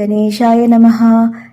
గణేశాయ నమ.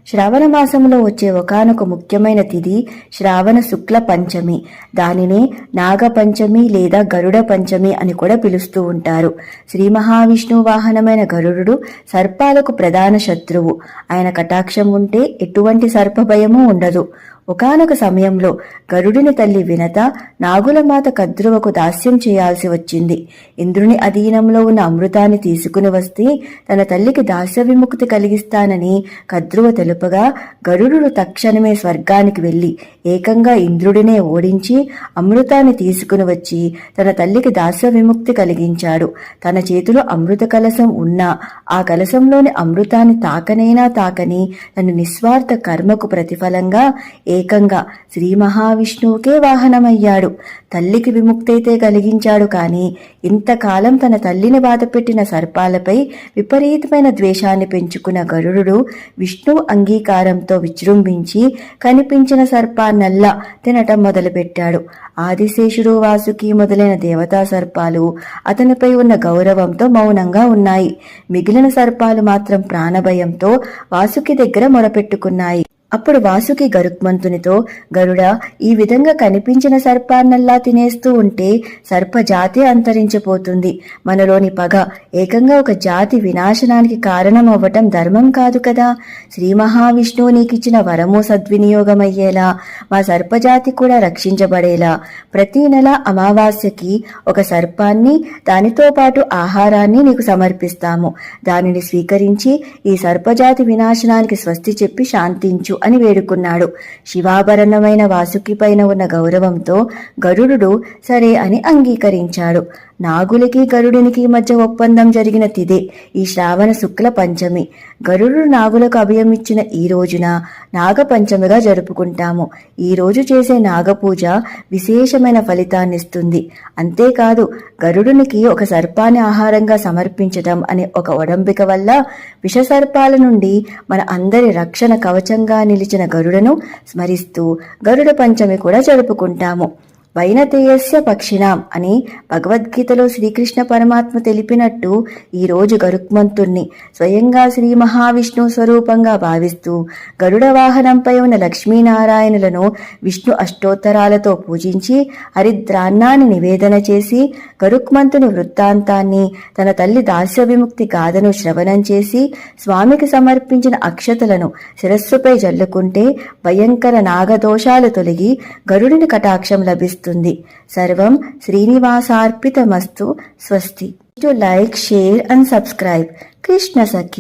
శ్రావణ మాసంలో వచ్చే ఒకానొక ముఖ్యమైన తిథి శ్రావణ శుక్ల పంచమి. దానినే నాగపంచమి లేదా గరుడ పంచమి అని కూడా పిలుస్తూ ఉంటారు. శ్రీ మహావిష్ణువు వాహనమైన గరుడు సర్పాలకు ప్రధాన శత్రువు. ఆయన కటాక్షం ఉంటే ఎటువంటి సర్పభయమూ ఉండదు. ఒకానొక సమయంలో గరుడిని తల్లి వినత నాగులమాత కద్రువకు దాస్యం చేయాల్సి వచ్చింది. ఇంద్రుని అధీనంలో ఉన్న అమృతాన్ని తీసుకుని వస్తే తన తల్లికి దాస్య విముక్తి కలిగిస్తానని కద్రువ తెలుపగా గరుడు తక్షణమే స్వర్గానికి వెళ్ళి ఏకంగా ఇంద్రుడినే ఓడించి అమృతాన్ని తీసుకుని వచ్చి తన తల్లికి దాస్య విముక్తి కలిగించాడు. తన చేతిలో అమృత కలశం ఉన్నా ఆ కలశంలోని అమృతాన్ని తాకనైనా తాకని తన నిస్వార్థ కర్మకు ప్రతిఫలంగా ఏకంగా శ్రీ మహావిష్ణువుకే వాహనమయ్యాడు. తల్లికి విముక్తైతే కలిగించాడు కానీ ఇంతకాలం తన తల్లిని బాధపెట్టిన సర్పాలపై విపరీతమైన ద్వేషాన్ని పెంచుకున్న గరుడు విష్ణువు అంగీకారంతో విజృంభించి కనిపించిన సర్పాన్నల్లా తినటం మొదలుపెట్టాడు. ఆదిశేషుడు వాసుకి మొదలైన దేవతా సర్పాలు అతనిపై ఉన్న గౌరవంతో మౌనంగా ఉన్నాయి. మిగిలిన సర్పాలు మాత్రం ప్రాణభయంతో వాసుకి దగ్గర మొరపెట్టుకున్నాయి. అప్పుడు వాసుకి గరుక్మంతునితో గరుడ ఈ విధంగా కనిపించిన సర్పాన్నల్లా తినేస్తూ ఉంటే సర్ప జాతి అంతరించిపోతుంది. మనలోని పగ ఏకంగా ఒక జాతి వినాశనానికి కారణం అవ్వటం ధర్మం కాదు కదా. శ్రీ మహావిష్ణువు నీకిచ్చిన వరము సద్వినియోగమయ్యేలా మా సర్పజాతి కూడా రక్షించబడేలా. ప్రతి నెల అమావాస్యకి ఒక సర్పాన్ని దానితో పాటు ఆహారాన్ని నీకు సమర్పిస్తాము. దానిని స్వీకరించి ఈ సర్పజాతి వినాశనానికి స్వస్తి చెప్పి శాంతించు. అని వేడుకున్నాడు. శివాభరణమైన వాసుకి పైన ఉన్న గౌరవంతో గరుడు సరే అని అంగీకరించాడు. నాగులకి గరుడునికి మధ్య ఒప్పందం జరిగిన తిదే ఈ శ్రావణ శుక్ల పంచమి. గరుడు నాగులకు అభయం ఇచ్చిన ఈ రోజున నాగపంచమిగా జరుపుకుంటాము. ఈ రోజు చేసే నాగపూజ విశేషమైన ఫలితాన్నిస్తుంది అంతేకాదు గరుడునికి ఒక సర్పాన్ని ఆహారంగా సమర్పించటం అనే ఒక ఒడంబిక వల్ల విషసర్పాల నుండి మన అందరి రక్షణ కవచంగా నిలిచిన గరుడను స్మరిస్తూ గరుడ పంచమి కూడా జరుపుకుంటాము. వైనతేయస్య పక్షిణాం అని భగవద్గీతలో శ్రీకృష్ణ పరమాత్మ తెలిపినట్టు ఈ రోజు గరుక్మంతుణ్ణి స్వయంగా శ్రీ మహావిష్ణు స్వరూపంగా భావిస్తూ గరుడ వాహనంపై ఉన్న లక్ష్మీనారాయణులను విష్ణు అష్టోత్తరాలతో పూజించి హరిద్రాన్నాన్ని నివేదన చేసి గరుక్మంతుని వృత్తాంతాన్ని తన తల్లి దాస్య విముక్తి గాథను శ్రవణం చేసి స్వామికి సమర్పించిన అక్షతలను శిరస్సుపై జల్లుకుంటే భయంకర నాగదోషాలు తొలగి గరుడిని కటాక్షం లభిస్తుంది సర్వం శ్రీనివాసార్పితమస్తు. స్వస్తి. To like share and subscribe Krishna Sakhi.